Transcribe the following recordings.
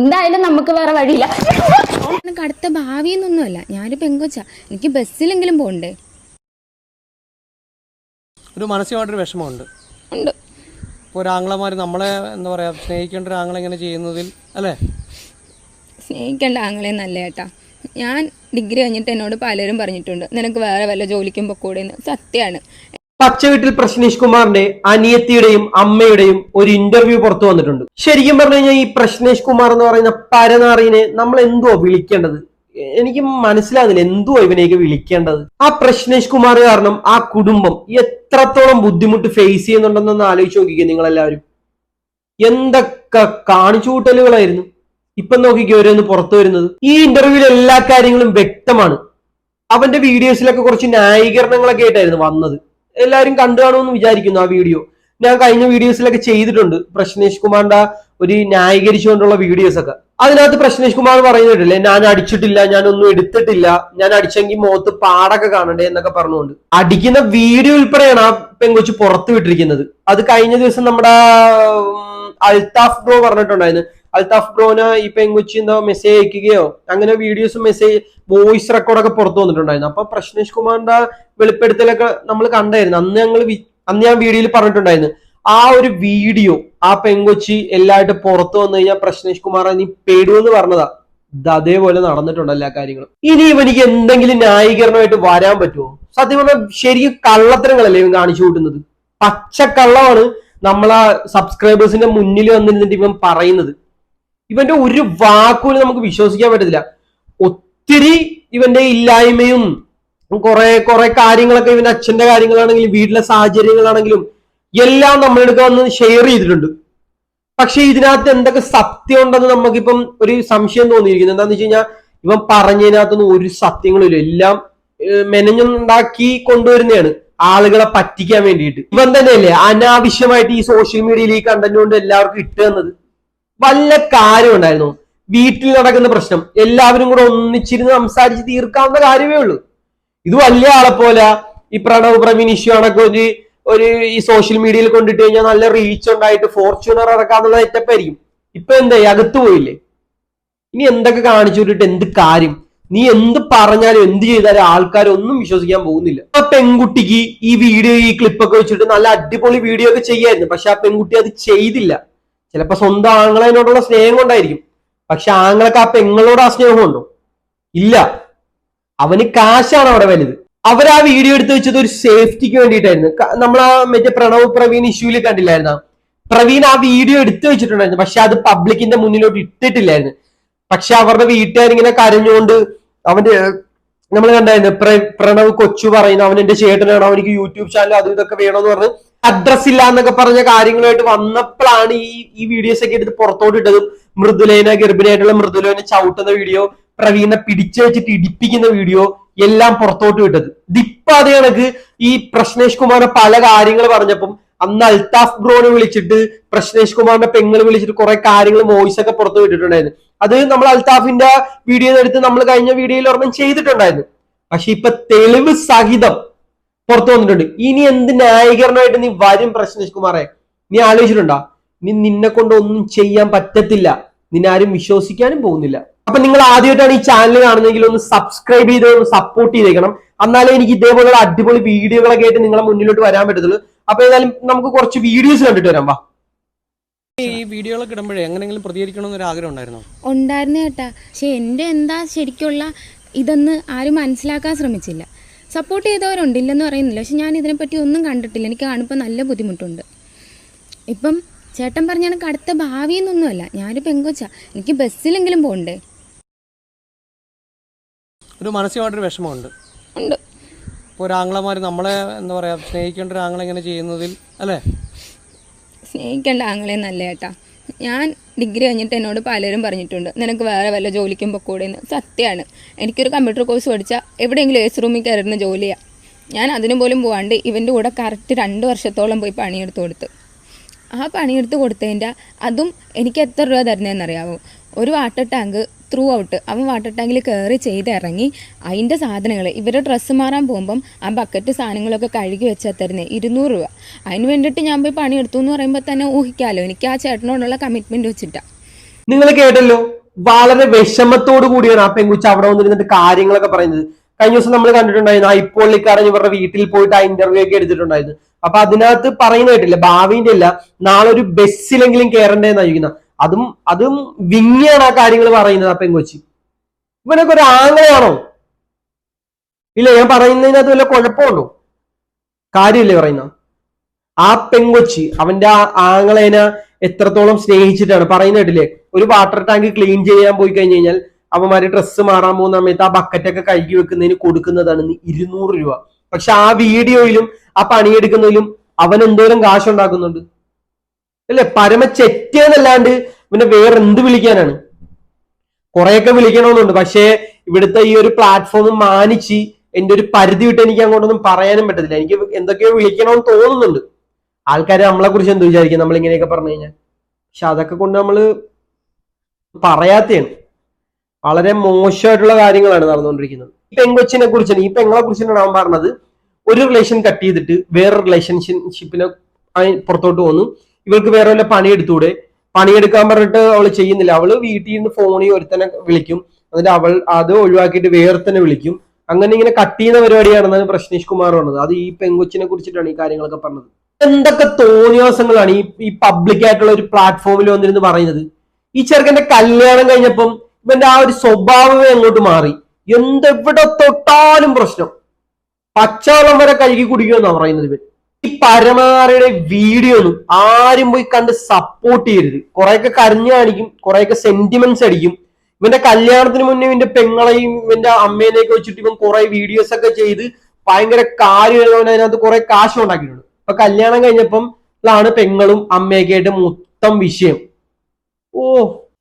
എന്തായാലും നമുക്ക് വേറെ വഴിയില്ല. എനിക്ക് അടുത്ത ഭാവിയെന്നൊന്നുമല്ല ഞാനൊരു പെങ്കൊച്ച. എനിക്ക് ബസ്സിലെങ്കിലും പോകണ്ടേ ഒരു മാനസികമായിട്ടൊരു വിഷമമുണ്ട്. ഉണ്ട്. ഇപ്പോൾ ഒരു ആംഗ്ലമാർ നമ്മളെ എന്താ പറയുക സ്നേഹിക്കേണ്ട ഒരു ആംഗ്ലം ഇങ്ങനെ ചെയ്യുന്നതിൽ അല്ലേ? സ്നേഹിക്കേണ്ട ആങ്ങളെ നല്ല ഏട്ടാ. ഞാൻ ഡിഗ്രി കഴിഞ്ഞിട്ട് എന്നോട് പലരും പറഞ്ഞിട്ടുണ്ട്. നിനക്ക് വേറെ വല്ല ജോലിക്കും പൊക്കൂടെ സത്യമാണ് പച്ച വീട്ടിൽ പ്രശ്നേഷ് കുമാറിന്റെ അനിയത്തിയുടെയും അമ്മയുടെയും ഒരു ഇന്റർവ്യൂ പുറത്തു വന്നിട്ടുണ്ട്. ശരിക്കും പറഞ്ഞു കഴിഞ്ഞാൽ ഈ പ്രശ്നേഷ് കുമാർ എന്ന് പറയുന്ന പരനാറിനെ നമ്മൾ എന്തുവാ വിളിക്കേണ്ടത്? എനിക്ക് മനസ്സിലാകുന്നില്ല എന്തുവാ ഇവനെയൊക്കെ വിളിക്കേണ്ടത്. ആ പ്രശ്നേഷ് കുമാർ കാരണം ആ കുടുംബം എത്രത്തോളം ബുദ്ധിമുട്ട് ഫേസ് ചെയ്യുന്നുണ്ടെന്നൊന്ന് ആലോചിച്ച് നോക്കിക്കുക നിങ്ങൾ എല്ലാവരും എന്തൊക്കെ കാണിച്ചുകൂട്ടലുകളായിരുന്നു ഇപ്പൊ നോക്കിക്കോ ഓരോന്ന് പുറത്തു വരുന്നത്. ഈ ഇന്റർവ്യൂവിൽ എല്ലാ കാര്യങ്ങളും വ്യക്തമാണ്. അവന്റെ വീഡിയോസിലൊക്കെ കുറച്ച് ന്യായീകരണങ്ങളൊക്കെ ആയിട്ടായിരുന്നു വന്നത്. എല്ലാവരും കണ്ടു കാണുമെന്ന് വിചാരിക്കുന്നു ആ വീഡിയോ. ഞാൻ കഴിഞ്ഞ വീഡിയോസിലൊക്കെ ചെയ്തിട്ടുണ്ട്. പ്രശ്നേഷ് കുമാറിന്റെ ഒരു ന്യായീകരിച്ചുകൊണ്ടുള്ള വീഡിയോസ് ഒക്കെ അതിനകത്ത് പ്രശ്നേഷ് കുമാർ പറയുന്നുണ്ടല്ലേ ഞാൻ അടിച്ചിട്ടില്ല ഞാൻ ഒന്നും എടുത്തിട്ടില്ല ഞാൻ അടിച്ചെങ്കിൽ മുഖത്ത് പാടൊക്കെ കാണണ്ടേ എന്നൊക്കെ പറഞ്ഞുകൊണ്ട്. അടിക്കുന്ന വീഡിയോ ഉൾപ്പെടെയാണ് ആ പെങ്കൊച്ച് പുറത്തു വിട്ടിരിക്കുന്നത്. അത് കഴിഞ്ഞ ദിവസം നമ്മുടെ അൽതാഫ് ബ്രോ പറഞ്ഞിട്ടുണ്ടായിരുന്നു അൽത്താഫ് ബ്രോന് ഈ പെങ്കുച്ചി എന്താ മെസ്സേജ് അയക്കുകയോ അങ്ങനെ വീഡിയോസും മെസ്സേജ് വോയിസ് റെക്കോർഡൊക്കെ പുറത്തു വന്നിട്ടുണ്ടായിരുന്നു. അപ്പൊ പ്രശ്നേഷ് കുമാറിന്റെ വെളിപ്പെടുത്തലൊക്കെ നമ്മൾ കണ്ടായിരുന്നു. അന്ന് ഞങ്ങൾ അന്ന് ഞാൻ വീഡിയോയിൽ പറഞ്ഞിട്ടുണ്ടായിരുന്നു. ആ ഒരു വീഡിയോ ആ പെങ്കൊച്ചി എല്ലായിട്ട് പുറത്തു വന്നു കഴിഞ്ഞാൽ പ്രശ്നേഷ് കുമാർ നീ പേടുവെന്ന് പറഞ്ഞതാ. ഇത് അതേപോലെ നടന്നിട്ടുണ്ട് എല്ലാ കാര്യങ്ങളും. ഇനി ഇവനിക്ക് എന്തെങ്കിലും ന്യായീകരണമായിട്ട് വരാൻ പറ്റുമോ? സത്യം പറഞ്ഞാൽ ശരിക്കും കള്ളത്തരങ്ങളല്ലേ ഇവൻ കാണിച്ചു കൂട്ടുന്നത്? പച്ചക്കള്ളമാണ് നമ്മളാ സബ്സ്ക്രൈബേഴ്സിന്റെ മുന്നിൽ വന്നിരുന്നിട്ട് ഇവൻ പറയുന്നത്. ഇവന്റെ ഒരു വാക്കുപോലും നമുക്ക് വിശ്വസിക്കാൻ പറ്റത്തില്ല. ഒത്തിരി ഇവന്റെ ഇല്ലായ്മയും കുറെ കുറെ കാര്യങ്ങളൊക്കെ ഇവന്റെ അച്ഛന്റെ കാര്യങ്ങളാണെങ്കിലും വീട്ടിലെ സാഹചര്യങ്ങളാണെങ്കിലും എല്ലാം നമ്മളെടുക്ക വന്ന് ഷെയർ ചെയ്തിട്ടുണ്ട്. പക്ഷെ ഇതിനകത്ത് എന്തൊക്കെ സത്യം ഉണ്ടെന്ന് നമുക്കിപ്പം ഒരു സംശയം തോന്നിയിരിക്കുന്നു. എന്താന്ന് വെച്ച് കഴിഞ്ഞാൽ ഇവൻ പറഞ്ഞതിനകത്തൊന്നും ഒരു സത്യങ്ങളും എല്ലാം മെനഞ്ഞുണ്ടാക്കി കൊണ്ടുവരുന്നതാണ്. ആളുകളെ പറ്റിക്കാൻ വേണ്ടിയിട്ട്. ഇവൻ തന്നെയല്ലേ അനാവശ്യമായിട്ട് ഈ സോഷ്യൽ മീഡിയയിൽ ഈ കണ്ടന്റ് കൊണ്ട് എല്ലാവർക്കും ഇട്ട് തന്നത്. വല്ല കാര്യം ഉണ്ടായിരുന്നു. വീട്ടിൽ നടക്കുന്ന പ്രശ്നം. എല്ലാവരും കൂടെ ഒന്നിച്ചിരുന്ന് സംസാരിച്ച് തീർക്കാവുന്ന കാര്യമേ ഉള്ളൂ. ഇത് വലിയ ആളെ പോലെ ഈ പ്രണവ് പ്രവീൺ ഇഷ്യൂ ആണൊക്കെ ഒരു ഒരു ഈ സോഷ്യൽ മീഡിയയിൽ കൊണ്ടിട്ട് കഴിഞ്ഞാൽ നല്ല റീച്ച് ഉണ്ടായിട്ട് ഫോർച്യൂണർ ഇറക്കാന്നുള്ള തെറ്റപ്പായിരിക്കും ഇപ്പൊ എന്തായി? അകത്ത് പോയില്ലേ? ഇനി എന്തൊക്കെ കാണിച്ചു വിട്ടിട്ട് എന്ത് കാര്യം? നീ എന്ത് പറഞ്ഞാലും എന്ത് ചെയ്താലും ആൾക്കാരൊന്നും വിശ്വസിക്കാൻ പോകുന്നില്ല. ആ പെൺകുട്ടിക്ക് ഈ വീഡിയോ ഈ ക്ലിപ്പൊക്കെ വെച്ചിട്ട് നല്ല അടിപൊളി വീഡിയോ ഒക്കെ ചെയ്യായിരുന്നു. പക്ഷെ ആ പെൺകുട്ടി അത് ചെയ്തില്ല. ചിലപ്പോ സ്വന്തം ആങ്ങളതിനോടുള്ള സ്നേഹം കൊണ്ടായിരിക്കും. പക്ഷെ ആങ്ങളൊക്കെ ആ പെങ്ങളോട് ആ സ്നേഹമുണ്ടോ ഇല്ല. അവന് കാശാണ് അവിടെ വലുത്. അവർ ആ വീഡിയോ എടുത്ത് വെച്ചത് ഒരു സേഫ്റ്റിക്ക് വേണ്ടിയിട്ടായിരുന്നു. നമ്മൾ ആ മറ്റേ പ്രണവ് പ്രവീൺ ഇഷ്യൂൽ കണ്ടില്ലായിരുന്ന? പ്രവീൺ ആ വീഡിയോ എടുത്ത് വെച്ചിട്ടുണ്ടായിരുന്നു. പക്ഷെ അത് പബ്ലിക്കിന്റെ മുന്നിലോട്ട് ഇട്ടിട്ടില്ലായിരുന്നു. പക്ഷെ അവരുടെ വീട്ടുകാരിങ്ങനെ കരഞ്ഞുകൊണ്ട് അവന്റെ നമ്മൾ കണ്ടായിരുന്നു പ്രണവ് കൊച്ചു പറയുന്നു അവൻ എന്റെ ചേട്ടനാണ് അവനിക്ക് യൂട്യൂബ് ചാനൽ അതും ഇതൊക്കെ വേണമെന്ന് പറഞ്ഞ് അഡ്രസ് ഇല്ല എന്നൊക്കെ പറഞ്ഞ കാര്യങ്ങളായിട്ട് വന്നപ്പോഴാണ് ഈ ഈ വീഡിയോസ് ഒക്കെ എടുത്ത് പുറത്തോട്ട് ഇട്ടതും. മൃദുലേന ഗർഭിണിയായിട്ടുള്ള മൃദുലേനെ ചവിട്ടുന്ന വീഡിയോ പ്രവീണ പിടിച്ചു വെച്ചിട്ട് ഇടിപ്പിക്കുന്ന വീഡിയോ എല്ലാം പുറത്തോട്ട് വിട്ടത് ഇതിപ്പോ അത് കണക്ക് ഈ പ്രശ്നേഷ് കുമാറിന്റെ പല കാര്യങ്ങൾ പറഞ്ഞപ്പം അന്ന് അൽത്താഫ് ബ്രോനെ വിളിച്ചിട്ട് പ്രശ്നേഷ് കുമാറിന്റെ പെങ്ങൾ വിളിച്ചിട്ട് കുറെ കാര്യങ്ങൾ വോയിസ് ഒക്കെ പുറത്തു വിട്ടിട്ടുണ്ടായിരുന്നു. അത് നമ്മൾ അൽത്താഫിന്റെ വീഡിയോ എടുത്ത് നമ്മൾ കഴിഞ്ഞ വീഡിയോയിൽ ഓർമ്മ ചെയ്തിട്ടുണ്ടായിരുന്നു. പക്ഷെ ഇപ്പൊ തെളിവ് സഹിതം പുറത്തു വന്നിട്ടുണ്ട്. ഇനി എന്ത് ന്യായീകരണമായിട്ട് നീ വരും പ്രശ്നേഷ് കുമാറെ നീ ആലോചിച്ചിട്ടുണ്ടോ? നീ നിന്നെ കൊണ്ട് ഒന്നും ചെയ്യാൻ പറ്റത്തില്ല. നിന്നെ ആരും വിശ്വസിക്കാനും പോകുന്നില്ല. അപ്പൊ നിങ്ങൾ ആദ്യമായിട്ടാണ് ഈ ചാനൽ കാണുന്നതെങ്കിൽ ഒന്ന് സബ്സ്ക്രൈബ് ചെയ്ത് ഒന്ന് സപ്പോർട്ട് ചെയ്തേക്കണം. എന്നാലേ എനിക്ക് ഇതേപോലുള്ള അടിപൊളി വീഡിയോകളൊക്കെ ആയിട്ട് നിങ്ങളെ മുന്നിലോട്ട് വരാൻ പറ്റത്തുള്ളൂ. അപ്പൊ ഏതായാലും നമുക്ക് കുറച്ച് വീഡിയോസ് കണ്ടിട്ട് വരാം വാ. ഈ വീഡിയോകളൊക്കെ ഇടുമ്പോഴേ എങ്ങനെയെങ്കിലും പ്രതികരിക്കണമെന്നൊരു ആഗ്രഹം ഉണ്ടായിരുന്നോ? ഉണ്ടായിരുന്നു കേട്ടാ പക്ഷെ എന്റെ എന്താ ശരിക്കുള്ള ഇതെന്ന് ആരും മനസ്സിലാക്കാൻ ശ്രമിച്ചില്ല. സപ്പോർട്ട് ചെയ്തവരുണ്ട് ഇല്ലെന്ന് പറയുന്നില്ല. പക്ഷെ ഞാൻ ഇതിനെപ്പറ്റി ഒന്നും കണ്ടിട്ടില്ല. എനിക്ക് കാണുമ്പോൾ നല്ല ബുദ്ധിമുട്ടുണ്ട്. ഇപ്പം ചേട്ടൻ പറഞ്ഞ കണക്ക് അടുത്ത ഭാവിയെന്നൊന്നുമല്ല. ഞാനൊരു പെങ്കൊച്ച. എനിക്ക് ബസ്സിലെങ്കിലും പോകണ്ടേ? ഒരു മാനസികമായിട്ടൊരു വിഷമമുണ്ട്. ഉണ്ട്. ഇപ്പോൾ ഒരു ആംഗ്ലമാർ നമ്മളെ എന്താ പറയുക സ്നേഹിക്കേണ്ട ഒരു ആംഗ്ലം ഇങ്ങനെ ചെയ്യുന്നതിൽ അല്ലേ? സ്നേഹിക്കേണ്ട ആങ്ങളെ നല്ല ഏട്ടാ ഞാൻ ഡിഗ്രി കഴിഞ്ഞിട്ട് എന്നോട് പലരും പറഞ്ഞിട്ടുണ്ട് നിനക്ക് വേറെ വല്ല ജോലിക്കും പൊക്കൂടെ എന്ന് സത്യമാണ് എനിക്കൊരു കമ്പ്യൂട്ടർ കോഴ്സ് പഠിച്ചാൽ എവിടെയെങ്കിലും ഏസ് റൂമിൽ കയറുന്ന ജോലിയാണ് ഞാൻ അതിനു പോലും പോകാണ്ട് ഇവന്റെ കൂടെ കറക്റ്റ് രണ്ട് വർഷത്തോളം പോയി പണിയെടുത്ത് കൊടുത്ത്. ആ പണിയെടുത്ത് കൊടുത്തതിന്റെ അതും എനിക്ക് എത്ര രൂപ തരുന്നതെന്നറിയാമോ ഒരു വാട്ടർ ടാങ്ക് ത്രൂ ഔട്ട് അവൻ വാട്ടർ ടാങ്കിൽ കയറി ചെയ്ത് ഇറങ്ങി. അതിന്റെ സാധനങ്ങൾ ഇവരുടെ ഡ്രസ്സ് മാറാൻ പോകുമ്പം ആ ബക്കറ്റ് സാധനങ്ങളൊക്കെ കഴുകി വെച്ചാൽ തരുന്നത് ഇരുന്നൂറ് രൂപ. അതിന് വേണ്ടിയിട്ട് ഞാൻ പോയി പണിയെടുത്തു എന്ന് പറയുമ്പോൾ തന്നെ ഊഹിക്കാമല്ലോ എനിക്ക് ആ ചേട്ടനോടുള്ള കമ്മിറ്റ്മെന്റ് വെച്ചിട്ടാണ് നിങ്ങൾ കേട്ടല്ലോ വളരെ വിഷമത്തോടു കൂടിയാണ് ആ പെൺകുച്ച അവിടെ വന്നിരുന്നിട്ട് കാര്യങ്ങളൊക്കെ പറയുന്നത്. കഴിഞ്ഞ ദിവസം നമ്മൾ കണ്ടിട്ടുണ്ടായിരുന്നു ആ ഇപ്പോൾ ഇക്കാരൻ ഇവരുടെ വീട്ടിൽ പോയിട്ട് ആ ഇന്റർവ്യൂ ഒക്കെ എടുത്തിട്ടുണ്ടായിരുന്നു. അപ്പൊ അതിനകത്ത് പറയുന്ന കേട്ടില്ല ഭാവിന്റെ അല്ല നാളെ ഒരു ബസ്സിലെങ്കിലും കയറണ്ടേന്നായിരിക്കുന്ന അതും അതും വിങ്ങിയാണ് ആ കാര്യങ്ങൾ പറയുന്നത് ആ കൊച്ചി ഇവനൊക്കെ ഒരു ആംഗ്ലയാണോ ഇല്ല ഞാൻ പറയുന്നതിനകത്ത് വല്ല കുഴപ്പമുണ്ടോ? കാര്യമില്ലേ പറയുന്ന? ആ പെങ്കൊച്ചി അവന്റെ ആ ആങ്ങളേനെ എത്രത്തോളം സ്നേഹിച്ചിട്ടാണ്? പറയുന്ന കേട്ടില്ലേ? ഒരു വാട്ടർ ടാങ്ക് ക്ലീൻ ചെയ്യാൻ പോയി കഴിഞ്ഞു കഴിഞ്ഞാൽ അവന്മാര് ഡ്രസ്സ് മാറാൻ പോകുന്ന സമയത്ത് ആ ബക്കറ്റൊക്കെ കഴുകി വെക്കുന്നതിന് കൊടുക്കുന്നതാണ് ഇരുന്നൂറ് രൂപ. പക്ഷെ ആ വീഡിയോയിലും ആ പണിയെടുക്കുന്നതിലും അവൻ എന്തോരം കാശ് ഉണ്ടാക്കുന്നുണ്ട് അല്ലെ പരമ ചെറ്റേന്നല്ലാണ്ട് പിന്നെ വേറെ എന്ത് വിളിക്കാനാണ്? കുറെയൊക്കെ വിളിക്കണമെന്നുണ്ട് പക്ഷേ ഇവിടുത്തെ ഈ ഒരു പ്ലാറ്റ്ഫോം മാനിച്ച് എന്റെ ഒരു പരിധി വിട്ട് എനിക്ക് അങ്ങോട്ടൊന്നും പറയാനും പറ്റത്തില്ല. എനിക്ക് എന്തൊക്കെയോ വിളിക്കണമെന്ന് തോന്നുന്നുണ്ട്. ആൾക്കാർ നമ്മളെ കുറിച്ച് എന്ത് വിചാരിക്കും? നമ്മൾ ഇങ്ങനെയൊക്കെ പറഞ്ഞു കഴിഞ്ഞാൽ. പക്ഷെ അതൊക്കെ കൊണ്ട് നമ്മൾ പറയാത്തയാണ്. വളരെ മോശമായിട്ടുള്ള കാര്യങ്ങളാണ് നടന്നുകൊണ്ടിരിക്കുന്നത്. ഈ പെങ്കൊച്ചിനെ കുറിച്ചാണ് ഈ പെങ്ങളെ കുറിച്ചാണ് അവൻ പറഞ്ഞത്. ഒരു റിലേഷൻ കട്ട് ചെയ്തിട്ട് വേറെ റിലേഷൻഷിപ്പിനെ പുറത്തോട്ട് പോന്നു. ഇവൾക്ക് വേറെ വല്ല പണിയെടുത്തൂടെ? പണിയെടുക്കാൻ പറഞ്ഞിട്ട് അവൾ ചെയ്യുന്നില്ല. അവൾ വീട്ടിൽ നിന്ന് ഫോണിൽ ഒരുത്തനെ വിളിക്കും. എന്നിട്ട് അവൾ അത് ഒഴിവാക്കിയിട്ട് വേറെ തന്നെ വിളിക്കും. അങ്ങനെ ഇങ്ങനെ കട്ട് ചെയ്യുന്ന പരിപാടിയാണെന്നാണ് പ്രശ്നേഷ് കുമാർ പറഞ്ഞത്. അത് ഈ പെങ്കൊച്ചിനെ കുറിച്ചിട്ടാണ് ഈ കാര്യങ്ങളൊക്കെ പറഞ്ഞത്. എന്തൊക്കെ തോന്നിയാസങ്ങളാണ് ഈ ഈ പബ്ലിക് ആയിട്ടുള്ള ഒരു പ്ലാറ്റ്ഫോമിൽ വന്നിരുന്നു പറയുന്നത്? ഈ ചെറുക്കന്റെ കല്യാണം കഴിഞ്ഞപ്പം ഇവന്റെ ആ ഒരു സ്വഭാവമേ അങ്ങോട്ട് മാറി? എന്തെവിടെ തൊട്ടാലും പ്രശ്നം. പച്ചവെള്ളം വരെ കഴുകി കുടിക്കുമെന്നാണ് പറയുന്നത് ഇവൻ. ഈ പരമാരയുടെ വീഡിയോ ഒന്നും ആരും പോയി കണ്ട് സപ്പോർട്ട് ചെയ്യരുത്. കുറെയൊക്കെ കരഞ്ഞു കാണിക്കും കുറെയൊക്കെ സെന്റിമെന്റ്സ് അടിക്കും. ഇവന്റെ കല്യാണത്തിന് മുന്നേ ഇവന്റെ പെങ്ങളെയും ഇവന്റെ അമ്മേനെയൊക്കെ വെച്ചിട്ട് ഇവൻ കുറെ വീഡിയോസ് ഒക്കെ ചെയ്ത് ഭയങ്കര കാര്യമുള്ളവൻ അതിനകത്ത് കുറെ കാശ് ഉണ്ടാക്കിയിട്ടുണ്ട് അപ്പൊ കല്യാണം കഴിഞ്ഞപ്പം ാണ് പെങ്ങളും അമ്മയൊക്കെ ആയിട്ട് മൊത്തം വിഷയം. ഓ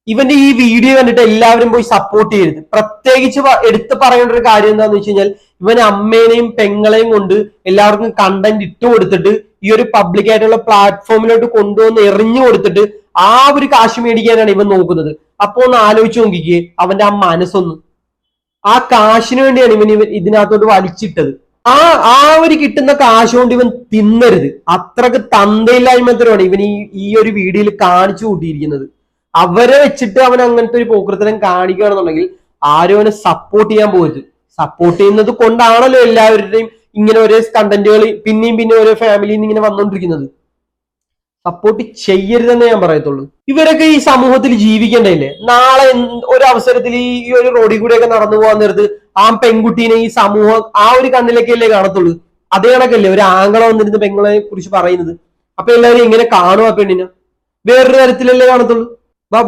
ഇവന്റെ ഈ വീഡിയോ കണ്ടിട്ട് എല്ലാവരും പോയി സപ്പോർട്ട് ചെയ്യരുത്. പ്രത്യേകിച്ച് എടുത്ത് പറയേണ്ട ഒരു കാര്യം എന്താണെന്ന് വെച്ച് കഴിഞ്ഞാൽ ഇവൻ അമ്മേനെയും പെങ്ങളെയും കൊണ്ട് എല്ലാവർക്കും കണ്ടന്റ് ഇട്ട് കൊടുത്തിട്ട് ഈ ഒരു പബ്ലിക് ആയിട്ടുള്ള പ്ലാറ്റ്ഫോമിലോട്ട് കൊണ്ടുവന്ന് എറിഞ്ഞു കൊടുത്തിട്ട് ആ ഒരു കാശ് മേടിക്കാനാണ് ഇവൻ നോക്കുന്നത്. അപ്പൊ ഒന്ന് ആലോചിച്ച് നോക്കിക്കേ അവന്റെ ആ മനസ്സൊന്ന്. ആ കാശിന് വേണ്ടിയാണ് ഇവൻ ഇവൻ ഇതിനകത്തോട്ട് വലിച്ചിട്ടത്. ആ ആ ഒരു കിട്ടുന്ന കാശ് കൊണ്ട് ഇവൻ തിന്നരുത്. അത്രയ്ക്ക് തന്തയില്ലായ്മത്തരമാണ് ഇവൻ ഈ ഈ ഒരു വീഡിയോയിൽ കാണിച്ചു കൂട്ടിയിരിക്കുന്നത്. അവരെ വെച്ചിട്ട് അവൻ അങ്ങനത്തെ ഒരു പോക്കൃത്തരം കാണിക്കുകയാണെന്നുണ്ടെങ്കിൽ ആരും അവനെ സപ്പോർട്ട് ചെയ്യാൻ പോകരുത്. സപ്പോർട്ട് ചെയ്യുന്നത് കൊണ്ടാണല്ലോ എല്ലാവരുടെയും ഇങ്ങനെ ഓരോ കണ്ടന്റുകൾ പിന്നെയും പിന്നെ ഓരോ ഫാമിലിയിൽ നിന്ന് ഇങ്ങനെ വന്നുകൊണ്ടിരിക്കുന്നത് സപ്പോർട്ട് ചെയ്യരുതെന്നേ ഞാൻ പറയത്തുള്ളൂ. ഇവരൊക്കെ ഈ സമൂഹത്തിൽ ജീവിക്കേണ്ടതില്ലേ നാളെ ഒരു അവസരത്തിൽ ഈ ഒരു റോഡിൽ കൂടെയൊക്കെ നടന്നു പോകാൻ നേരത്ത് ആ പെൺകുട്ടീനെ ഈ സമൂഹം ആ ഒരു കണ്ണിലേക്കല്ലേ കാണത്തുള്ളൂ? അതേ കണക്കല്ലേ ഒരു ആംഗള വന്നിരുന്ന് പെങ്ങളെ കുറിച്ച് പറയുന്നത്. അപ്പൊ എല്ലാവരും ഇങ്ങനെ കാണും ആ പെണ്ണിനെ. വേറൊരു തരത്തിലല്ലേ കാണത്തുള്ളൂ?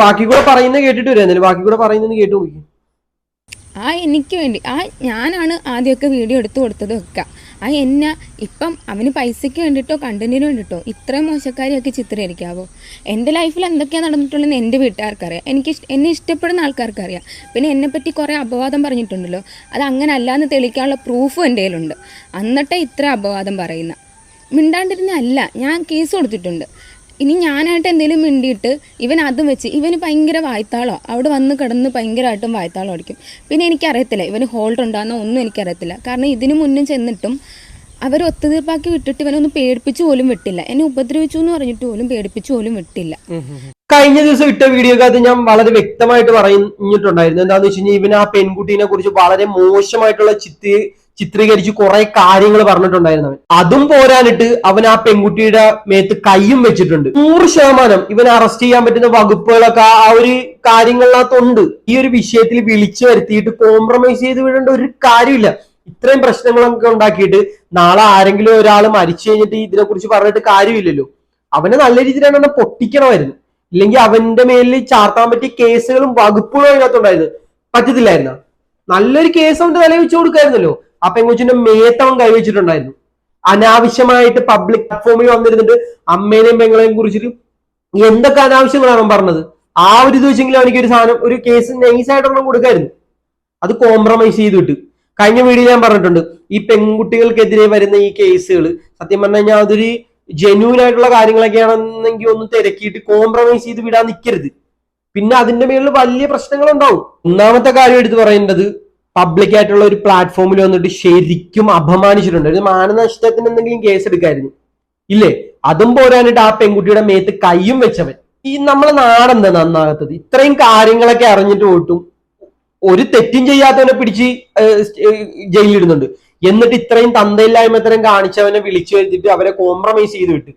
ബാക്കി കൂടെ പറയുന്നത് കേട്ടിട്ട് വരാം. ബാക്കി കൂടെ പറയുന്നത് കേട്ടു നോക്കി ആ എനിക്ക് വേണ്ടി. ആ ഞാനാണ് ആദ്യമൊക്കെ വീഡിയോ എടുത്തു കൊടുത്തത് ഒക്കെ. ആ എന്നെ ഇപ്പം അവന് പൈസയ്ക്ക് വേണ്ടിയിട്ടോ കണ്ടന്റിന് വേണ്ടിയിട്ടോ ഇത്രയും മോശക്കാരിയൊക്കെ ചിത്രീകരിക്കാവോ? എന്റെ ലൈഫിൽ എന്തൊക്കെയാണ് നടന്നിട്ടുള്ളതെന്ന് എന്റെ വീട്ടുകാർക്കറിയാം. എനിക്ക് എന്നെ ഇഷ്ടപ്പെടുന്ന ആൾക്കാർക്കറിയാം. പിന്നെ എന്നെപ്പറ്റി കുറേ അപവാദം പറഞ്ഞിട്ടുണ്ടല്ലോ. അത് അങ്ങനെ അല്ലാന്ന് തെളിക്കാനുള്ള പ്രൂഫും എന്റെ കയ്യിലുണ്ട്. എന്നിട്ടേ ഇത്ര അപവാദം പറയുന്ന. മിണ്ടാണ്ടിരുന്ന അല്ല ഞാൻ കേസ് കൊടുത്തിട്ടുണ്ട്. ഇനി ഞാനായിട്ട് എന്തെങ്കിലും മിണ്ടിയിട്ട് ഇവൻ അതും വെച്ച് ഇവന് ഭയങ്കര വായ്ത്താളോ. അവിടെ വന്ന് കിടന്ന് ഭയങ്കരമായിട്ടും വായ്ത്താളം അടിക്കും. പിന്നെ എനിക്കറിയത്തില്ല ഇവന് ഹോൾഡ് ഉണ്ടാകുന്ന ഒന്നും എനിക്കറിയത്തില്ല. കാരണം ഇതിനു മുന്നും ചെന്നിട്ടും അവർ ഒത്തുതീർപ്പാക്കി വിട്ടിട്ട് ഇവനൊന്നും പേടിപ്പിച്ചു പോലും വിട്ടില്ല. എന്നെ ഉപദ്രവിച്ചു എന്ന് പറഞ്ഞിട്ട് പോലും പേടിപ്പിച്ചു പോലും വിട്ടില്ല. കഴിഞ്ഞ ദിവസം ഇട്ട വീഡിയോക്കകത്ത് ഞാൻ വളരെ വ്യക്തമായിട്ട് പറഞ്ഞിട്ടുണ്ടായിരുന്നു. എന്താണെന്ന് വെച്ച് കഴിഞ്ഞാൽ ഇവന് ആ പെൺകുട്ടീനെ കുറിച്ച് വളരെ മോശമായിട്ടുള്ള ചിത്രീ ചിത്രീകരിച്ച് കുറെ കാര്യങ്ങൾ പറഞ്ഞിട്ടുണ്ടായിരുന്നു അവൻ. അതും പോരാനിട്ട് അവൻ ആ പെൺകുട്ടിയുടെ മേത്ത് കൈയും വെച്ചിട്ടുണ്ട്. നൂറ് ശതമാനം ഇവൻ അറസ്റ്റ് ചെയ്യാൻ പറ്റുന്ന വകുപ്പുകളൊക്കെ ആ ഒരു കാര്യങ്ങളിനകത്തുണ്ട്. ഈ ഒരു വിഷയത്തിൽ വിളിച്ചു വരുത്തിയിട്ട് കോംപ്രമൈസ് ചെയ്ത് വിടേണ്ട ഒരു കാര്യമില്ല. ഇത്രയും പ്രശ്നങ്ങളൊക്കെ ഉണ്ടാക്കിയിട്ട് നാളെ ആരെങ്കിലും ഒരാൾ മരിച്ചു കഴിഞ്ഞിട്ട് ഇതിനെക്കുറിച്ച് പറഞ്ഞിട്ട് കാര്യമില്ലല്ലോ. അവനെ നല്ല രീതിയിലാണ് പൊട്ടിക്കണമായിരുന്നു. ഇല്ലെങ്കിൽ അവന്റെ മേലിൽ ചാർത്താൻ പറ്റിയ കേസുകളും വകുപ്പുകളും അതിനകത്തുണ്ടായിരുന്നു പറ്റത്തില്ലായിരുന്ന. നല്ലൊരു കേസ് അവന്റെ തലയിൽ വെച്ച് കൊടുക്കായിരുന്നല്ലോ. ആ എങ്ങോട്ട് മേത്തവൻ കൈവച്ചിട്ടുണ്ടായിരുന്നു അനാവശ്യമായിട്ട് പബ്ലിക് പ്ലാറ്റ്ഫോമിൽ വന്നിരുന്നിട്ട് അമ്മേനെയും പെങ്ങളെയും കുറിച്ചിട്ട് എന്തൊക്കെ അനാവശ്യങ്ങളാണ് അവൻ പറഞ്ഞത്? ആ ഒരു ദിവസമെങ്കിലും അവനിക്ക് ഒരു സാധനം ഒരു കേസ് നൈസായിട്ടൊന്നും കൊടുക്കായിരുന്നു. അത് കോംപ്രമൈസ് ചെയ്തിട്ട് കഴിഞ്ഞ വീഡിയോ ഞാൻ പറഞ്ഞിട്ടുണ്ട് ഈ പെൺകുട്ടികൾക്കെതിരെ വരുന്ന ഈ കേസുകൾ സത്യം പറഞ്ഞു കഴിഞ്ഞാൽ അതൊരു ജെന്യൂൻ ആയിട്ടുള്ള കാര്യങ്ങളൊക്കെയാണെന്നെങ്കിൽ ഒന്ന് തിരക്കിയിട്ട് കോംപ്രമൈസ് ചെയ്ത് വിടാൻ നിൽക്കരുത് പിന്നെ അതിന്റെ മേളിൽ വലിയ പ്രശ്നങ്ങൾ ഉണ്ടാവും ഒന്നാമത്തെ കാര്യം എടുത്ത് പറയേണ്ടത് പബ്ലിക് ആയിട്ടുള്ള ഒരു പ്ലാറ്റ്ഫോമിൽ വന്നിട്ട് ശരിക്കും അപമാനിച്ചിട്ടുണ്ട്. ഒരു മാനനഷ്ടത്തിന് എന്തെങ്കിലും കേസ് എടുക്കായിരുന്നു. ഇല്ലേ? അതും പോരാനിട്ട് ആ പെൺകുട്ടിയുടെ മേത്ത് കൈയും വെച്ചവൻ. ഈ നമ്മളെ നാടെന്താ നന്നാകത്തത്? ഇത്രയും കാര്യങ്ങളൊക്കെ അറിഞ്ഞിട്ട് പോയിട്ടും ഒരു തെറ്റും ചെയ്യാത്തവനെ പിടിച്ച് ജയിലിലിടുന്നുണ്ട്. എന്നിട്ട് ഇത്രയും തന്തയില്ലായ്മ ഇത്രയും കാണിച്ചവനെ വിളിച്ചു വരുത്തിട്ട് അവരെ കോംപ്രമൈസ് ചെയ്ത് വിട്ട്.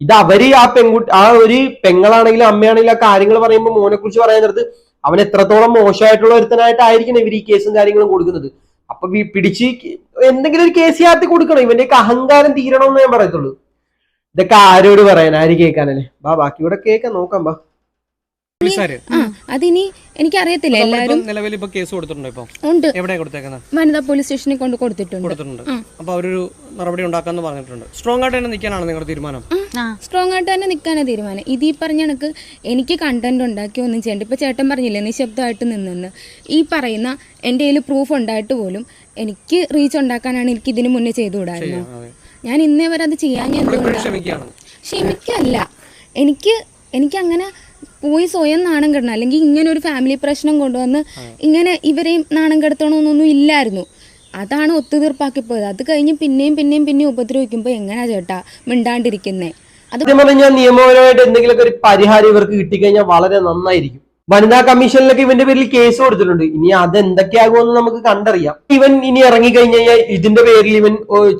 ഇത് അവർ ആ പെൺകുട്ടി ആ ഒരു പെങ്ങളാണെങ്കിലും അമ്മയാണെങ്കിലും ആ കാര്യങ്ങൾ പറയുമ്പോൾ മോനെ കുറിച്ച് പറയാൻ നേരത്ത് അവൻ എത്രത്തോളം മോശമായിട്ടുള്ള ഒരുത്തനായിട്ടായിരിക്കണം ഇവർ ഈ കേസും കാര്യങ്ങളും കൊടുക്കുന്നത്. അപ്പൊ പിടിച്ച് എന്തെങ്കിലും ഒരു കേസ് ചാർത്തി കൊടുക്കണം. ഇവന്റെ അഹങ്കാരം തീരണമെന്ന് ഞാൻ പറയത്തുള്ളൂ. ഇതൊക്കെ ആരോട് പറയാൻ ആര് കേൾക്കാനല്ലേ? ബാ ബാക്കി ഇവിടെ കേൾക്കാൻ നോക്കാം ബാ. അതിനി എനിക്കറിയത്തില്ല എല്ലാവരും നിലവിൽ ഇപ്പൊ കേസ് കൊടുത്തിട്ടുണ്ടോ ഇപ്പൊ? ഉണ്ട്. എവിടെ കൊടുത്തേക്കുന്നത്? വനിതാ പോലീസ് സ്റ്റേഷനിൽ കൊണ്ട് കൊടുത്തിട്ടുണ്ട്. കൊടുത്തിട്ടുണ്ട്. അപ്പൊ അവരൊരു നടപടി ഉണ്ടാക്കാന്ന് പറഞ്ഞിട്ടുണ്ട്. സ്ട്രോങ് ആയിട്ട് തന്നെ നിൽക്കാനാണ് നിങ്ങളുടെ തീരുമാനം? സ്ട്രോങ് ആയിട്ട് തന്നെ നിൽക്കാനാണ് തീരുമാനം. ഇത് ഈ പറഞ്ഞ കണക്ക് എനിക്ക് കണ്ടന്റ് ഉണ്ടാക്കി ഒന്നും ചെയ്യണ്ട. ഇപ്പൊ ചേട്ടൻ പറഞ്ഞില്ലേ നിശബ്ദമായിട്ട് നിന്നെന്ന്. ഈ പറയുന്ന എന്റെ കയ്യിൽ പ്രൂഫ് ഉണ്ടായിട്ട് പോലും എനിക്ക് റീച്ച് ഉണ്ടാക്കാനാണ് എനിക്ക് ഇതിനു മുന്നേ ചെയ്തുകൂടായിരുന്നു അതെ. ഞാൻ ഇന്നേ വരെ അത് ചെയ്യാൻ ഞാൻ ക്ഷമിക്കല്ല. എനിക്ക് എനിക്ക് അങ്ങനെ പോയി സ്വയം നാണം കെടണം. അല്ലെങ്കിൽ ഇങ്ങനെ ഒരു ഫാമിലി പ്രശ്നം കൊണ്ടുവന്ന് ഇങ്ങനെ ഇവരെയും നാണം കെടുത്തണമെന്നൊന്നും ഇല്ലായിരുന്നു. അതാണ് ഒത്തുതീർപ്പാക്കി പോയത്. അത് കഴിഞ്ഞ് പിന്നെയും പിന്നെയും പിന്നെയും ഉപദ്രവിക്കുമ്പോൾ എങ്ങനെയാ ചേട്ടാ മിണ്ടാണ്ടിരിക്കുന്നേ? അത് പറഞ്ഞാൽ നിയമപരമായിട്ട് എന്തെങ്കിലുമൊക്കെ ഒരു പരിഹാരം ഇവർക്ക് കിട്ടിക്കഴിഞ്ഞാൽ വളരെ നന്നായിരിക്കും. വനിതാ കമ്മീഷനിലൊക്കെ ഇവന്റെ പേരിൽ കേസ് കൊടുത്തിട്ടുണ്ട്. ഇനി അത് എന്തൊക്കെയാകുമെന്ന് നമുക്ക് കണ്ടറിയാം. ഇവൻ ഇനി ഇറങ്ങി കഴിഞ്ഞ് കഴിഞ്ഞാൽ ഇതിന്റെ പേരിൽ ഇവൻ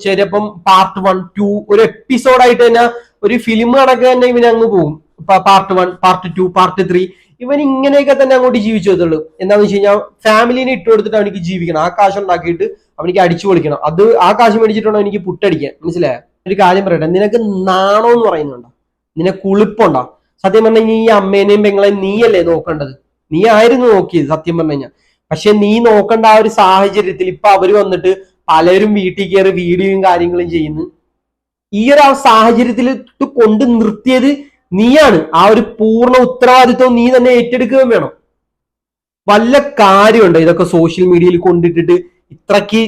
ചിലപ്പം പാർട്ട് വൺ ടു ഒരു എപ്പിസോഡായിട്ട് തന്നെ ഒരു ഫിലിം കണക്ക് തന്നെ ഇവൻ അങ്ങ് പോകും. Part one part two part three ഇവൻ ഇങ്ങനെയൊക്കെ തന്നെ അങ്ങോട്ട് ജീവിച്ചു വന്നുള്ളൂ എന്താണെന്ന് വെച്ച് കഴിഞ്ഞാൽ ഫാമിലിനെ ഇട്ട് കൊടുത്തിട്ട് അവനിക്ക് ജീവിക്കണം. ആ കാശ് ഉണ്ടാക്കിയിട്ട് അവനിക്ക് അടിച്ചു പൊളിക്കണം. അത് ആ കാശ് മേടിച്ചിട്ടുണ്ടോ എനിക്ക് പുട്ടടിക്കാൻ? മനസ്സിലായ? ഒരു കാര്യം പറയട്ടെ. നിനക്ക് നാണോ എന്ന് പറയുന്നുണ്ടോ? നിനക്ക് ഉളുപ്പുണ്ടോ? സത്യം പറഞ്ഞു കഴിഞ്ഞാൽ ഈ അമ്മേനെയും പെങ്ങളെയും നീയല്ലേ നോക്കേണ്ടത്? നീ ആയിരുന്നു നോക്കിയത് സത്യം പറഞ്ഞു കഴിഞ്ഞാൽ പക്ഷെ നീ നോക്കേണ്ട ആ ഒരു സാഹചര്യത്തിൽ ഇപ്പൊ അവർ വന്നിട്ട് പലരും വീട്ടിൽ കയറി വീഡിയോയും കാര്യങ്ങളും ചെയ്യുന്നു. ഈ ഒരു സാഹചര്യത്തിൽ കൊണ്ട് നിർത്തിയത് നീയാണ്. ആ ഒരു പൂർണ ഉത്തരവാദിത്വം നീ തന്നെ ഏറ്റെടുക്കുകയും വേണം. വല്ല കാര്യമുണ്ടോ ഇതൊക്കെ സോഷ്യൽ മീഡിയയിൽ കൊണ്ടിട്ടിട്ട്? ഇത്രക്ക്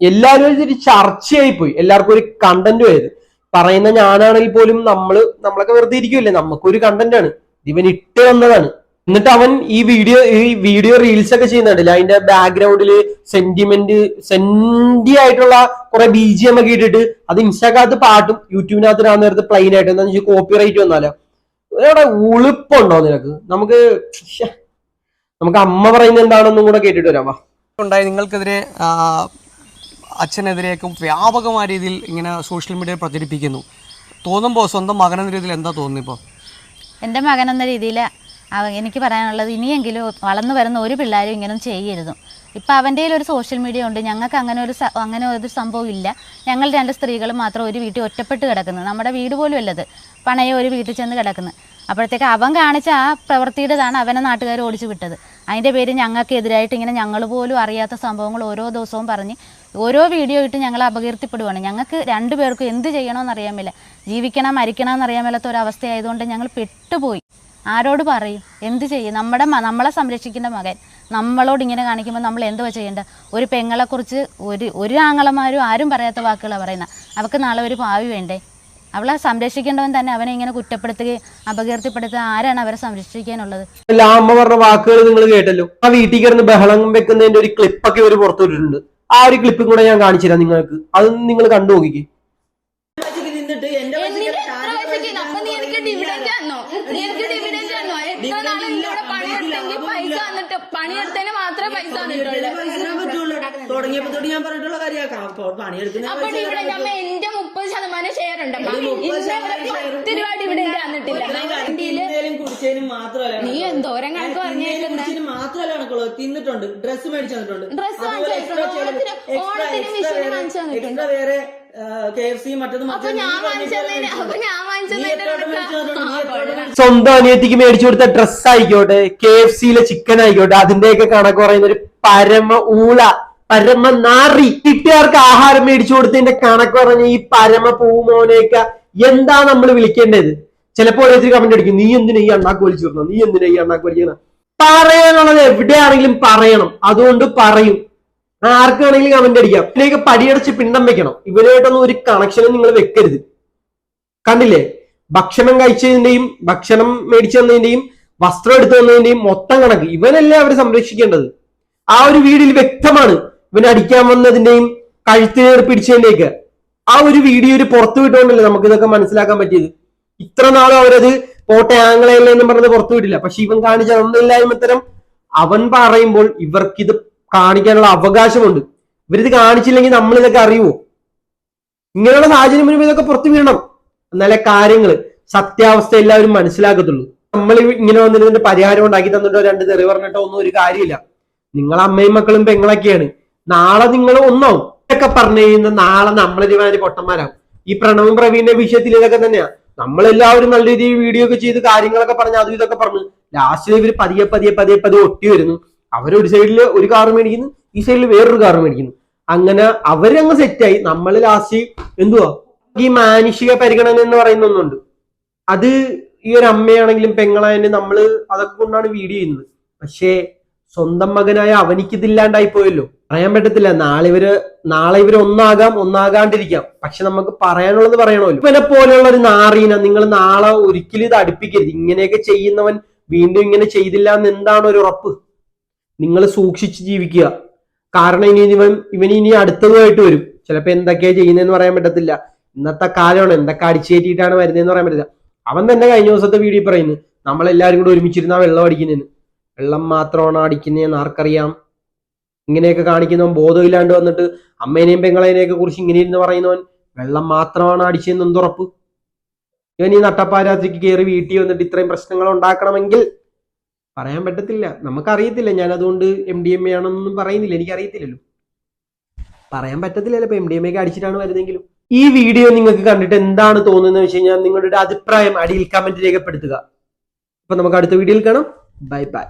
എല്ലാവരും ഒരു ചർച്ചയായി പോയി എല്ലാവർക്കും ഒരു കണ്ടന്റ് ആയത്. പറയുന്ന ഞാനാണെങ്കിൽ പോലും നമ്മൾ നമ്മളൊക്കെ വെറുതെ ഇരിക്കുമല്ലേ നമുക്കൊരു കണ്ടന്റ് ആണ്. ഇവൻ ഇട്ട് വന്നതാണ് എന്നിട്ട് അവൻ ഈ വീഡിയോ ഈ വീഡിയോ റീൽസ് ഒക്കെ ചെയ്യുന്നുണ്ടല്ലോ? അതിന്റെ ബാക്ക്ഗ്രൗണ്ടിൽ സെന്റിമെന്റ് സെന്റി ആയിട്ടുള്ള കുറെ ബി ജി എം ഒക്കെ ഇട്ടിട്ട് അത് ഇൻസ്റ്റാഗ്രാമത്ത് പാട്ടും യൂട്യൂബിനകത്ത് ആ നേരത്തെ പ്ലെയിൻ ആയിട്ട് എന്താ വെച്ചാൽ കോപ്പി റൈറ്റ് വന്നാലോ? എവിടെ ഉളുപ്പുണ്ടോ നിനക്ക്? നമുക്ക് നമുക്ക് അമ്മ പറയുന്ന എന്താണെന്നും കൂടെ കേട്ടിട്ട് വരാം വാ. ഉണ്ടായി. നിങ്ങൾക്കെതിരെ അച്ഛനെതിരെയൊക്കെ വ്യാപകമായ രീതിയിൽ ഇങ്ങനെ സോഷ്യൽ മീഡിയയിൽ പ്രചരിപ്പിക്കുന്നു. തോന്നുമ്പോൾ സ്വന്തം എന്ന രീതിയിൽ എന്താ തോന്നിപ്പോ എന്റെ എന്റെ മകൻ എന്ന രീതിയിൽ എനിക്ക് പറയാനുള്ളത് ഇനിയെങ്കിലും വളർന്നു വരുന്ന ഒരു പിള്ളേരും ഇങ്ങനെ ചെയ്യരുത്. ഇപ്പം അവന്റെ ഒരു സോഷ്യൽ മീഡിയ ഉണ്ട്. ഞങ്ങൾക്ക് അങ്ങനെ ഒരു അങ്ങനെ ഒരു സംഭവം ഇല്ല. ഞങ്ങൾ രണ്ട് സ്ത്രീകൾ മാത്രം ഒരു വീട്ടിൽ ഒറ്റപ്പെട്ട് കിടക്കുന്നത് നമ്മുടെ വീട് പോലും അല്ലത് പണയെ ഒരു വീട്ടിൽ ചെന്ന് കിടക്കുന്നത് അപ്പോഴത്തേക്ക് അവൻ കാണിച്ച ആ പ്രവൃത്തിയുടേതാണ് അവനെ നാട്ടുകാർ ഓടിച്ചു വിട്ടത്. അതിന്റെ പേര് ഞങ്ങൾക്ക് എതിരായിട്ട് ഇങ്ങനെ ഞങ്ങൾ പോലും അറിയാത്ത സംഭവങ്ങൾ ഓരോ ദിവസവും പറഞ്ഞ് ഓരോ വീഡിയോ ഇട്ട് ഞങ്ങൾ അപകീർത്തിപ്പെടുവാണ്. ഞങ്ങൾക്ക് രണ്ടുപേർക്കും എന്ത് ചെയ്യണമെന്ന് അറിയാൻ മേല. ജീവിക്കണം മരിക്കണം എന്നറിയാൻ മേലാത്ത ഒരു അവസ്ഥയായതുകൊണ്ട് ഞങ്ങൾ പെട്ടുപോയി. ആരോട് പറയും? എന്ത് ചെയ്യും? നമ്മുടെ നമ്മളെ സംരക്ഷിക്കുന്ന മകൻ നമ്മളോട് ഇങ്ങനെ കാണിക്കുമ്പോൾ നമ്മൾ എന്തുവാ ചെയ്യേണ്ടത് ഒരു പെങ്ങളെക്കുറിച്ച് ഒരു ഒരു ആങ്ങളമാരും ആരും പറയാത്ത വാക്കുകളാണ് പറയുന്നത് അവൾക്ക് നാളെ ഒരു ഭാവി വേണ്ടേ? അവളെ സംരക്ഷിക്കേണ്ടവൻ തന്നെ അവനെ ഇങ്ങനെ കുറ്റപ്പെടുത്തുകയും അപകീർത്തിപ്പെടുത്തുക ആരാണ് അവരെ സംരക്ഷിക്കാനുള്ളത്? അമ്മ പറഞ്ഞ വാക്കുകൾ നിങ്ങൾ കേട്ടല്ലോ. ആ വീട്ടിൽ കിടന്ന് ബഹളം വെക്കുന്നതിന്റെ ഒരു ക്ലിപ്പൊക്കെ ഒരു പുറത്തു വിട്ടിട്ടുണ്ട്. ആ ഒരു ക്ലിപ്പും കൂടെ ഞാൻ കാണിച്ചു തരാം നിങ്ങൾക്ക്. അത് നിങ്ങൾ കണ്ടു നോക്കിക്കേ. നിന്നിട്ട് എന്റെ നാൾ പണിയെടുത്തെങ്കിൽ പൈസ തന്നിട്ട് പണിയെടുത്തതിന് മാത്രമേ പൈസ തന്നിട്ടുള്ളൂ തുടങ്ങിയപ്പോ തൊട്ട് ഞാൻ പറഞ്ഞിട്ടുള്ള കാര്യമാക്കാം പണിയെടുക്കുന്ന അപ്പൊ ഇവിടെ ഞമ്മ എന്റെ മുപ്പത് ശതമാനം ഷെയർ ശതമാനം പത്ത് രൂപ ഡിവിഡൻഡ് തന്നിട്ടില്ല കുടിച്ചതിനും മാത്രമല്ല നീ എന്തോരം കണക്ക്? കുടിച്ചതിന് മാത്രമല്ല കണക്കുള്ളൂ. തിന്നിട്ടുണ്ട്. ഡ്രസ്സ് മേടിച്ചു തന്നിട്ടുണ്ട്. ചിലവ്- ഓണത്തിന് ഓണത്തിന് extra വാങ്ങിച്ചു തന്നിട്ടുണ്ട്. വേറെ കെ എഫ് സി മറ്റത് സ്വന്തം അനിയത്തിക്ക് മേടിച്ചു കൊടുത്ത ഡ്രസ് ആയിക്കോട്ടെ കെ എഫ് സിയിലെ ചിക്കൻ ആയിക്കോട്ടെ അതിന്റെയൊക്കെ കണക്ക് പറയുന്ന ഒരു പരമ ഊള പരമ നാറി. വീട്ടുകാർക്ക് ആഹാരം മേടിച്ചു കൊടുത്തതിന്റെ കണക്ക് പറഞ്ഞ ഈ പരമ പൂമോനെയൊക്കെ എന്താ നമ്മൾ വിളിക്കേണ്ടത്? ചിലപ്പോൾ ഓരോരുത്തർ കമന്റ് അടിക്കും നീ എന്തിനാ ഈ അണ്ണാക്ക് വലിച്ചു നീ എന്തിനാ ഈ അണ്ണാക്ക് വലിക്കണം പറയാനുള്ളത് എവിടെയാണെങ്കിലും പറയണം. അതുകൊണ്ട് പറയും. ആർക്ക് വേണമെങ്കിലും കമന്റ് അടിക്കാം. ഇതിലേക്ക് പടിയടച്ച് പിണ്ടം വെക്കണം. ഇവരുമായിട്ടൊന്നും ഒരു കണക്ഷനും നിങ്ങൾ വെക്കരുത്. കണ്ടില്ലേ? ഭക്ഷണം കഴിച്ചതിന്റെയും ഭക്ഷണം മേടിച്ചു തന്നതിന്റെയും വസ്ത്രം എടുത്തു തന്നതിന്റെയും മൊത്തം കണക്ക്. ഇവനല്ലേ അവരെ സംരക്ഷിക്കേണ്ടത്? ആ ഒരു വീഡിയോയിൽ വ്യക്തമാണ് ഇവൻ അടിക്കാൻ വന്നതിന്റെയും കഴുത്തിനേർ പിടിച്ചതിന്റെയൊക്കെ. ആ ഒരു വീഡിയോയിൽ പുറത്തു വിട്ടുകൊണ്ടല്ലേ നമുക്ക് ഇതൊക്കെ മനസ്സിലാക്കാൻ പറ്റിയത്? ഇത്ര നാളും അവരത് പോട്ടെ ആംഗ്ലയല്ലേ എന്ന് പറഞ്ഞത് പുറത്തു വിട്ടില്ല. പക്ഷെ ഇവൻ കാണിച്ച ഒന്നില്ലായ്മത്തരം അവൻ പറയുമ്പോൾ ഇവർക്കിത് കാണിക്കാനുള്ള അവകാശമുണ്ട്. ഇവരിത് കാണിച്ചില്ലെങ്കിൽ നമ്മൾ ഇതൊക്കെ അറിയുമോ ഇങ്ങനെയുള്ള സാഹചര്യം വരുമ്പോൾ ഇതൊക്കെ പുറത്തു വീഴണം എന്നാലേ കാര്യങ്ങൾ സത്യാവസ്ഥ എല്ലാവരും മനസ്സിലാക്കത്തുള്ളൂ. നമ്മൾ ഇങ്ങനെ വന്നിരുന്നിട്ട് പരിഹാരം ഉണ്ടാക്കി തന്നിട്ടോ രണ്ട് തെറി പറഞ്ഞിട്ടോ ഒന്നും ഒരു കാര്യമില്ല. നിങ്ങൾ അമ്മയും മക്കളും പെങ്ങളൊക്കെയാണ്. നാളെ നിങ്ങൾ ഒന്നാവും. ഇതൊക്കെ പറഞ്ഞു കഴിഞ്ഞാൽ നാളെ നമ്മളൊരുമാതിരി പൊട്ടന്മാരാകും ഈ പ്രണവും പ്രവീണിന്റെ വിഷയത്തിൽ ഇതൊക്കെ തന്നെയാ. നമ്മളെല്ലാവരും നല്ല രീതിയിൽ വീഡിയോ ഒക്കെ ചെയ്ത് കാര്യങ്ങളൊക്കെ പറഞ്ഞ് അതും ഇതൊക്കെ പറഞ്ഞു ലാസ്റ്റിൽ ഇവർ പതിയെ പതിയെ പതിയെ പതിയെ ഒട്ടി വരുന്നു. അവരൊരു സൈഡിൽ ഒരു കാർ മേടിക്കുന്നു ഈ സൈഡിൽ വേറൊരു കാർ മേടിക്കുന്നു. അങ്ങനെ അവരങ്ങ് സെറ്റായി നമ്മൾ ലാസ്റ്റ് എന്തുവാ? ഈ മാനുഷിക പരിഗണന എന്ന് പറയുന്ന ഒന്നുണ്ട്. അത് ഈ ഒരു അമ്മയാണെങ്കിലും പെങ്ങളായാലും നമ്മൾ അതൊക്കെ കൊണ്ടാണ് വീഡിയോ ചെയ്യുന്നത്. പക്ഷേ സ്വന്തം മകനായ അവനിക്കിതില്ലാണ്ടായി പോയല്ലോ. പറയാൻ പറ്റത്തില്ല. നാളെ ഇവർ നാളെ ഇവർ ഒന്നാകാം ഒന്നാകാണ്ടിരിക്കാം. പക്ഷെ നമുക്ക് പറയാനുള്ളത് പറയണമല്ലോ. ഇവനെ പോലെയുള്ള ഒരു നാറീന നിങ്ങൾ നാളെ ഒരിക്കലും ഇത് അടുപ്പിക്കരുത്. ഇങ്ങനെയൊക്കെ ചെയ്യുന്നവൻ വീണ്ടും ഇങ്ങനെ ചെയ്തില്ല എന്ന് എന്താണ് ഒരു ഉറപ്പ്? നിങ്ങൾ സൂക്ഷിച്ച് ജീവിക്കുക. കാരണം ഇനി ഇവൻ ഇവൻ ഇനി അടുത്തതുമായിട്ട് വരും. ചിലപ്പോൾ എന്തൊക്കെയാ ചെയ്യുന്നതെന്ന് പറയാൻ പറ്റത്തില്ല. ഇന്നത്തെ കാലമാണ്. എന്തൊക്കെ അടിച്ചേറ്റിയിട്ടാണ് വരുന്നതെന്ന് പറയാൻ പറ്റില്ല അവൻ തന്നെ കഴിഞ്ഞ ദിവസത്തെ വീഡിയോ പറയുന്നു. നമ്മളെല്ലാവരും കൂടെ ഒരുമിച്ചിരുന്ന വെള്ളം അടിക്കുന്നതെന്ന്. വെള്ളം മാത്രമാണ് അടിക്കുന്നതെന്ന് ആർക്കറിയാം? ഇങ്ങനെയൊക്കെ കാണിക്കുന്നവൻ ബോധമില്ലാണ്ട് വന്നിട്ട് അമ്മേനെയും പെങ്ങളേനെയൊക്കെ കുറിച്ച് ഇങ്ങനെ ഇരുന്ന് പറയുന്നവൻ വെള്ളം മാത്രമാണ് അടിച്ചതെന്ന് എന്തുറപ്പ്? ഇവൻ ഈ നട്ടപ്പാരാത്രിക്ക് കയറി വീട്ടിൽ വന്നിട്ട് ഇത്രയും പ്രശ്നങ്ങൾ ഉണ്ടാക്കണമെങ്കിൽ പറയാൻ പറ്റത്തില്ല. നമുക്കറിയത്തില്ല. ഞാൻ അതുകൊണ്ട് എം ഡി എം എ ആണെന്നൊന്നും പറയുന്നില്ല. എനിക്കറിയത്തില്ലല്ലോ. പറയാൻ പറ്റത്തില്ലല്ലോ. ഇപ്പൊ എം ഡി എം എക്ക് അടിച്ചിട്ടാണ് വരുന്നെങ്കിലും. ഈ വീഡിയോ നിങ്ങൾക്ക് കണ്ടിട്ട് എന്താണ് തോന്നുന്നത് വെച്ച് കഴിഞ്ഞാൽ നിങ്ങളുടെ അഭിപ്രായം അടിയിൽ കമന്റ് രേഖപ്പെടുത്തുക. അപ്പൊ നമുക്ക് അടുത്ത വീഡിയോയിൽ കാണാം. Bye bye